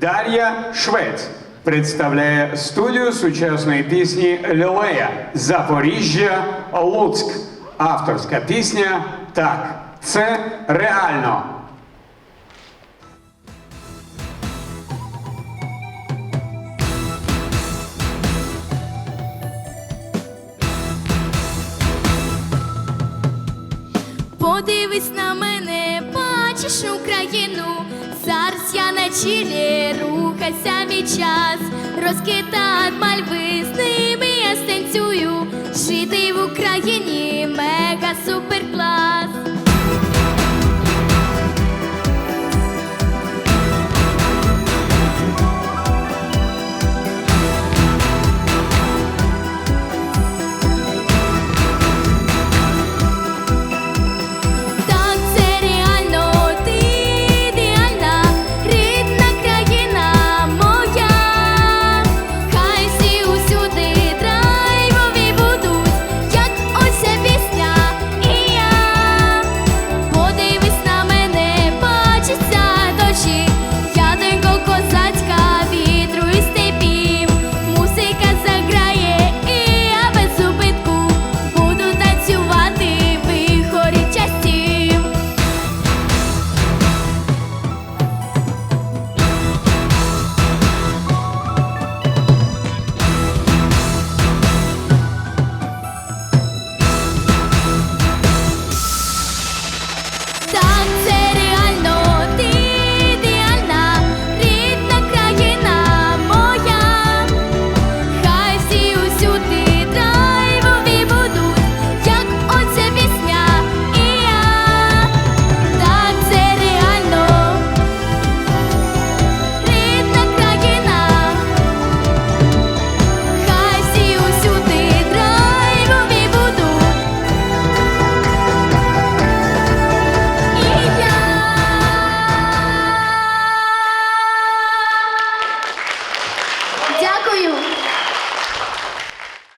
Дар'я Швець представляє студію сучасної пісні Лілея Запоріжжя Луцьк. Авторська пісня Так, це реально. Подивись на мене, бачиш Україну. Чилі, рухайся мій час, розкитай мальви, з ними я станцюю. Жити в Україні мега супер клас.